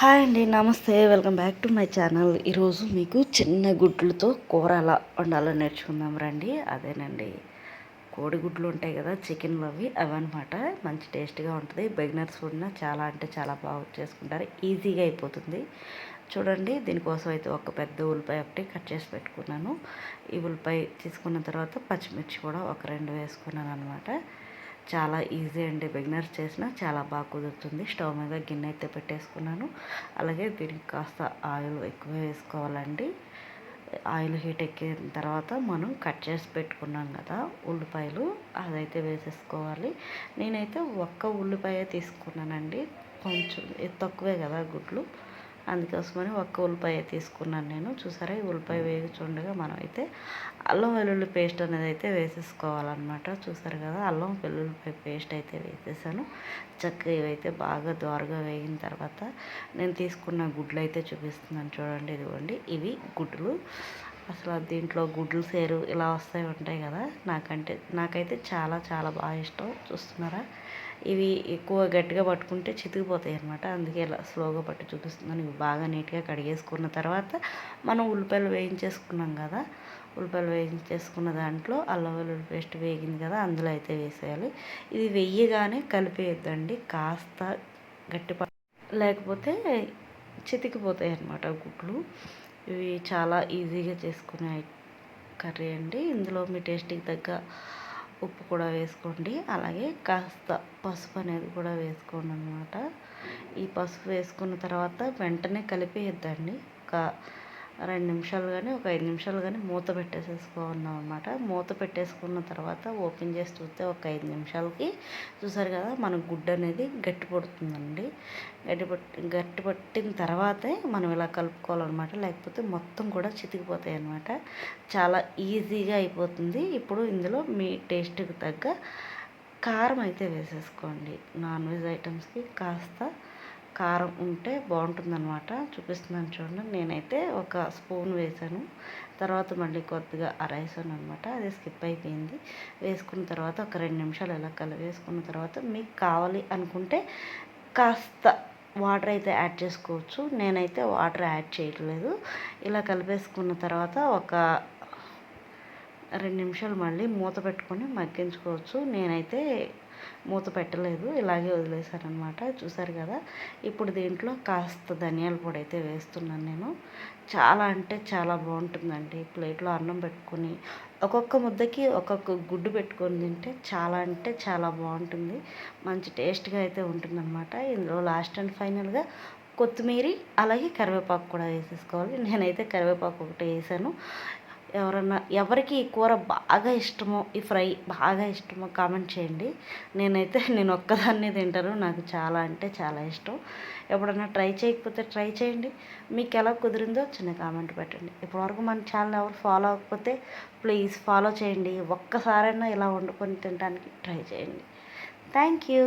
Hi అండి నమస్తే. Welcome back to my channel. ఈరోజు మీకు చిన్న గుడ్లతో కూర ఎలా వండాలో నేర్చుకుందాం రండి. అదేనండి. కోడిగుడ్లు ఉంటాయి కదా చికెన్లు అవి అవన్నమాట. మంచి టేస్ట్గా ఉంటుంది. బిగినర్స్ కూడా చాలా అంటే చాలా బాగా చేసుకుంటారు. ఈజీగా అయిపోతుంది. చూడండి దీనికోసం అయితే ఒక పెద్ద ఉల్లిపాయ ఒకటి కట్ చేసి పెట్టుకున్నాను. ఈ ఉల్లిపాయ తీసుకున్న తర్వాత పచ్చిమిర్చి కూడా ఒక రెండు వేసుకున్నాను అనమాట చాలా ఈజీ అండి. బిగినర్స్ చేసినా చాలా బాగా కుదురుతుంది. స్టవ్ మీద గిన్నె అయితే పెట్టేసుకున్నాను. అలాగే దీనికి కాస్త ఆయిల్ ఎక్కువ వేసుకోవాలండి. ఆయిల్ హీట్ ఎక్కిన తర్వాత మనం కట్ చేసి పెట్టుకున్నాం కదా ఉల్లిపాయలు అదైతే వేసేసుకోవాలి. నేనైతే ఒక్క ఉల్లిపాయ తీసుకున్నానండి. కొంచెం తక్కువే కదా గుడ్లు. అందుకోసమని ఒక్క ఉల్లిపాయ తీసుకున్నాను నేను. చూసారా? ఈ ఉల్లిపాయ వేగుచుండగా మనం అయితే అల్లం వెల్లుల్లి పేస్ట్ అనేది అయితే వేసేసుకోవాలన్నమాట. చూసారు కదా? అల్లం వెల్లుల్లిపాయ పేస్ట్ అయితే వేసేసాను. చక్కగా ఇవైతే బాగా దోరగా వేగిన తర్వాత నేను తీసుకున్న గుడ్లు అయితే చూపిస్తున్నాను చూడండి ఇదిగోండి. ఇవి గుడ్లు. అసలు దీంట్లో గుడ్లు సేరు ఇలా వస్తాయి ఉంటాయి కదా. నాకంటే నాకైతే చాలా చాలా బాగా ఇష్టం. చూస్తున్నారా? ఇవి ఎక్కువ గట్టిగా పట్టుకుంటే చితికిపోతాయి అనమాట అందుకే ఇలా స్లోగా పట్టి చూపిస్తున్నాను. ఇవి బాగా నీట్గా కడిగేసుకున్న తర్వాత మనం ఉల్లిపాయలు వేయించేసుకున్నాం కదా. ఉల్లిపాయలు వేయించేసుకున్న దాంట్లో అల్లం వెల్లుల్లి పేస్ట్ వేగింది కదా అందులో అయితే వేసేయాలి. ఇది వెయ్యగానే కలిపేయద్దండి. కాస్త గట్టి లేకపోతే చితికిపోతాయి అన్నమాట గుడ్లు. ఇవి చాలా ఈజీగా చేసుకునే కర్రీ అండి. ఇందులో మీ టేస్ట్కి తగ్గ ఉప్పు కూడా వేసుకోండి. అలాగే కాస్త పసుపు అనేది కూడా వేసుకోండి అనమాట ఈ పసుపు వేసుకున్న తర్వాత వెంటనే కలిపేయద్దండి. ఒక రెండు నిమిషాలు కానీ ఒక ఐదు నిమిషాలు కానీ మూత పెట్టేసేసుకున్నాం అనమాట మూత పెట్టేసుకున్న తర్వాత ఓపెన్ చేసి చూస్తే ఒక ఐదు నిమిషాలకి చూసారు కదా మన గుడ్డు అనేది గట్టి పడుతుందండి. గట్టి పట్టి గట్టి పట్టిన తర్వాతే మనం ఇలా కలుపుకోవాలన్నమాట. లేకపోతే మొత్తం కూడా చితికిపోతాయి అనమాట చాలా ఈజీగా అయిపోతుంది. ఇప్పుడు ఇందులో మీ టేస్ట్కి తగ్గ కారం అయితే వేసేసుకోండి. నాన్ వెజ్ ఐటమ్స్కి కాస్త కారం ఉంటే బాగుంటుందన్నమాట. చూపిస్తున్నాను చూడండి. నేనైతే ఒక స్పూన్ వేసాను. తర్వాత మళ్ళీ కొద్దిగా అరైసాను అనమాట అది స్కిప్ అయిపోయింది. వేసుకున్న తర్వాత ఒక రెండు నిమిషాలు ఇలా కలిపేసుకున్న తర్వాత మీకు కావాలి అనుకుంటే కాస్త వాటర్ అయితే యాడ్ చేసుకోవచ్చు. నేనైతే వాటర్ యాడ్ చేయట్లేదు. ఇలా కలిపేసుకున్న తర్వాత ఒక రెండు నిమిషాలు మళ్ళీ మూత పెట్టుకొని మగ్గించుకోవచ్చు. నేనైతే మూత పెట్టలేదు ఇలాగే వదిలేశారనమాట. చూసారు కదా? ఇప్పుడు దీంట్లో కాస్త ధనియాల పొడి అయితే వేస్తున్నాను నేను. చాలా అంటే చాలా బాగుంటుందండి. ప్లేట్లో అన్నం పెట్టుకొని ఒక్కొక్క ముద్దకి ఒక్కొక్క గుడ్డు పెట్టుకొని తింటే చాలా అంటే చాలా బాగుంటుంది. మంచి టేస్ట్గా అయితే ఉంటుందన్నమాట ఇందులో లాస్ట్ అండ్ ఫైనల్గా కొత్తిమీర అలాగే కరివేపాకు కూడా వేసేసుకోవాలి. నేనైతే కరివేపాకు ఒకటి వేసాను. ఎవరన్నా ఎవరికి ఈ కూర బాగా ఇష్టమో ఈ ఫ్రై బాగా ఇష్టమో కామెంట్ చేయండి. నేనైతే నేను ఒక్కదాన్నే తింటాను. నాకు చాలా అంటే చాలా ఇష్టం. ఎప్పుడన్నా ట్రై చేయకపోతే ట్రై చేయండి. మీకు ఎలా కుదిరిందో చిన్న కామెంట్ పెట్టండి. ఇప్పటివరకు మన ఛానల్ ఎవరు ఫాలో అవ్వకపోతే ప్లీజ్ ఫాలో చేయండి. ఒక్కసారైనా ఇలా వండుకొని తినడానికి ట్రై చేయండి. Thank you.